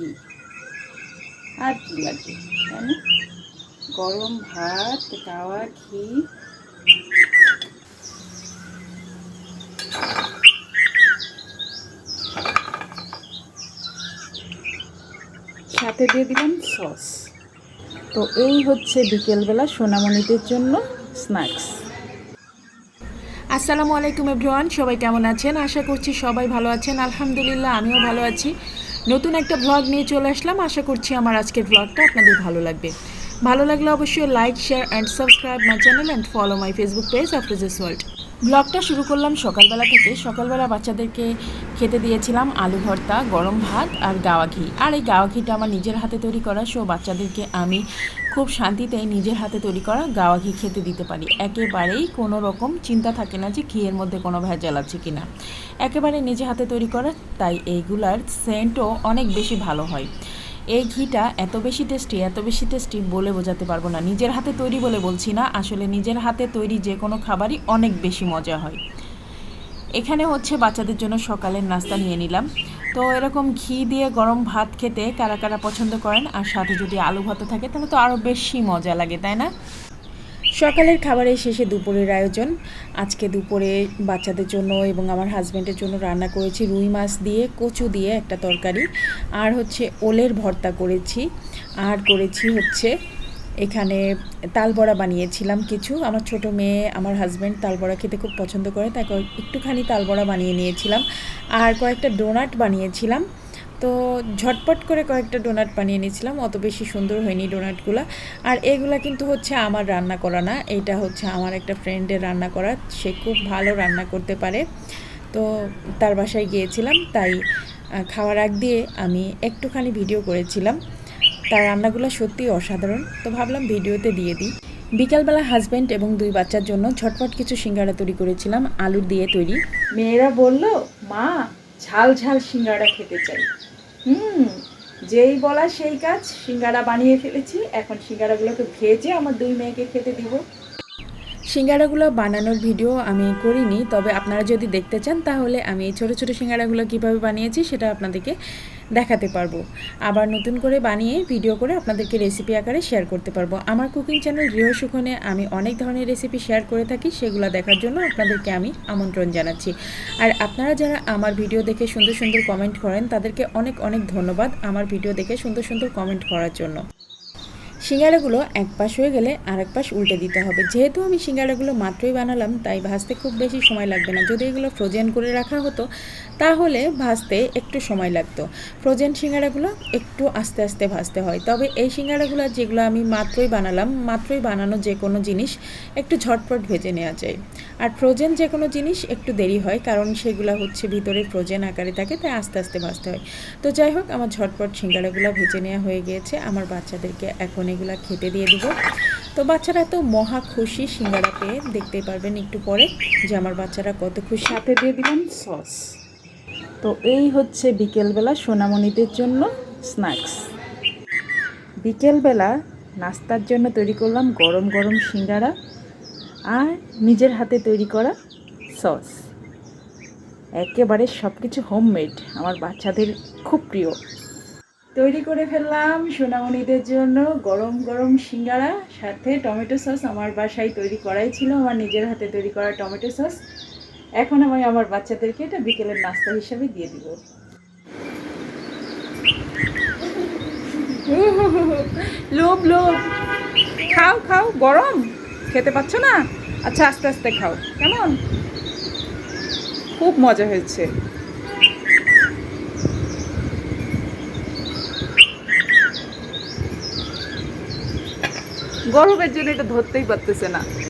ঘি আর কি লাগে, তাই না? গরম ভাত গাওয়া ঘি। সাথে দিয়ে দিলাম সস। তো এই হচ্ছে বিকেলবেলা সোনামণিদের জন্য স্ন্যাক্স। আসসালামু আলাইকুম এভরিওয়ান, সবাই কেমন আছেন? আশা করছি সবাই ভালো আছেন। আলহামদুলিল্লাহ, আমিও ভালো আছি। নতুন একটা ব্লগ নিয়ে চলে আসলাম। আশা করছি আমার আজকের ব্লগটা আপনাদের ভালো লাগবে। ভালো লাগলে অবশ্যই like share and subscribe my channel and follow my Facebook page after this world ব্লগটা শুরু করলাম সকালবেলা থেকে। সকালবেলা বাচ্চাদেরকে খেতে দিয়েছিলাম আলু ভর্তা, গরম ভাত আর গাওয়া ঘি। আর এই গাওয়া ঘিটা আমার নিজের হাতে তৈরি করা, সো বাচ্চাদেরকে আমি খুব শান্তিতে নিজের হাতে তৈরি করা গাওয়া ঘি খেতে দিতে পারি। একেবারেই কোনো রকম চিন্তা থাকে না যে ঘিয়ের মধ্যে কোনো ভেজাল আছে কি না একেবারে নিজে হাতে তৈরি করা, তাই এইগুলার সেন্টও অনেক বেশি ভালো হয়। এই ঘিটা এত বেশি টেস্টি এত বেশি টেস্টি বলে বোঝাতে পারব না। নিজের হাতে তৈরি বলে বলছি না। আসলে নিজের হাতে তৈরি যে কোনো খাবারই অনেক বেশি মজা হয়। এখানে হচ্ছে বাচ্চাদের জন্য সকালের নাস্তা নিয়ে নিলাম। তো এরকম ঘি দিয়ে গরম ভাত খেতে কারা কারা পছন্দ করেন, আর সাথে যদি আলু ভাত থাকে, তাহলে তো আরও বেশি মজা লাগে, তাই না? সকালের খাবারের শেষে দুপুরের আয়োজন। আজকে দুপুরে বাচ্চাদের জন্য এবং আমার হাজব্যান্ডের জন্য রান্না করেছি রুই মাছ দিয়ে, কচু দিয়ে একটা তরকারি। আর হচ্ছে ওলের ভর্তা করেছি। আর করেছি হচ্ছে এখানে তালবড়া বানিয়েছিলাম কিছু। আমার ছোট মেয়ে, আমার হাজব্যান্ড তালবড়া খেতে খুব পছন্দ করে তাই একটুখানি তালবড়া বানিয়ে নিয়েছিলাম। আর কয়েকটা ডোনাট বানিয়েছিলাম। তো ঝটপট করে কয়েকটা ডোনাট বানিয়ে নিয়েছিলাম। অত বেশি সুন্দর হয়নি ডোনাটগুলো আর এগুলা কিন্তু হচ্ছে আমার রান্না করা না। এটা হচ্ছে আমার একটা ফ্রেন্ডের রান্না করা। সে খুব ভালো রান্না করতে পারে। তো তার বাসায় গিয়েছিলাম। তাই খাওয়ার আগ দিয়ে আমি একটুখানি ভিডিও করেছিলাম। তার রান্নাগুলো সত্যি অসাধারণ। তো ভাবলাম ভিডিওতে দিয়ে দিই। বিকালবেলা হাজব্যান্ড এবং দুই বাচ্চার জন্য ঝটপট কিছু সিঙ্গারা তৈরি করেছিলাম। আলুর দিয়ে তৈরি। মেয়েরা বলল, মা, ঝাল ঝাল সিঙ্গাড়া খেতে চাই। হুম, যেই বলা সেই কাজ, সিঙ্গারা বানিয়ে ফেলেছি, এখন সিঙ্গারাগুলোকে ভেজে আমার দুই মেয়েকে খেতে দিব। সিঙ্গারাগুলো বানানোর ভিডিও আমি করিনি, তবে আপনারা যদি দেখতে চান, তাহলে আমি ছোটো ছোটো সিঙ্গারাগুলো কীভাবে বানিয়েছি সেটা আপনাদেরকে দেখাতে পারব। আবার নতুন করে বানিয়ে ভিডিও করে আপনাদেরকে রেসিপি আকারে শেয়ার করতে পারব। আমার কুকিং চ্যানেল গৃহসুখনে আমি অনেক ধরনের রেসিপি শেয়ার করে থাকি, সেগুলো দেখার জন্য আপনাদেরকে আমি আমন্ত্রণ জানাচ্ছি। আর আপনারা যারা আমার ভিডিও দেখে সুন্দর সুন্দর কমেন্ট করেন, তাদেরকে অনেক অনেক ধন্যবাদ আমার ভিডিও দেখে সুন্দর সুন্দর কমেন্ট করার জন্য। সিঙ্গারাগুলো এক পাশ হয়ে গেলে আরেক পাশ উল্টে দিতে হবে। যেহেতু আমি সিঙ্গারাগুলো মাত্রই বানালাম, তাই ভাজতে খুব বেশি সময় লাগবে না। যদি এগুলো ফ্রোজেন করে রাখা হতো, তাহলে ভাজতে একটু সময় লাগতো। ফ্রোজেন সিঙ্গারাগুলো একটু আস্তে আস্তে ভাজতে হয়। তবে এই সিঙ্গারাগুলো যেগুলো আমি মাত্রই বানালাম, মাত্রই বানানো যে কোনো জিনিস একটু ঝটপট ভেজে নেওয়া যায়। আর ফ্রোজেন যে কোনো জিনিস একটু দেরি হয়, কারণ সেগুলো হচ্ছে ভিতরে ফ্রোজেন আকারে থাকে, তাই আস্তে আস্তে ভাজতে হয়। তো যাই হোক, আমার ঝটপট সিঙ্গারাগুলো ভেজে নেওয়া হয়ে গিয়েছে। আমার বাচ্চাদেরকে এখন এগুলো খেতে দিয়ে দিব। তো বাচ্চারা তো মহা খুশি, সিঙ্গারা পেয়ে দেখতেই পারবেন একটু পরে যে আমার বাচ্চারা কত খুশি। সাথে দিয়ে দিলাম সস। তো এই হচ্ছে বিকেলবেলা সোনামণিদের জন্য স্ন্যাক্স। বিকেলবেলা নাস্তার জন্য তৈরি করলাম গরম গরম সিঙ্গারা আর নিজের হাতে তৈরি করা সস। একেবারে সব কিছু হোমমেড, আমার বাচ্চাদের খুব প্রিয়। তৈরি করে ফেললাম সোনামণিদের জন্য গরম গরম সিঙ্গারা, সাথে টমেটো সস আমার বাসায় তৈরি করাই ছিল, আমার নিজের হাতে তৈরি করা টমেটো সস। এখন আমি আমার বাচ্চাদেরকে এটা বিকেলের নাস্তা হিসাবে দিয়ে দিব। লোভ লোভ। খাও খাও, গরম। খেতে পাচ্ছ না? আচ্ছা আস্তে আস্তে খাও। কেমন? খুব মজা হয়েছে। গরমের জন্য এটা ধরতেই পারতেছে না।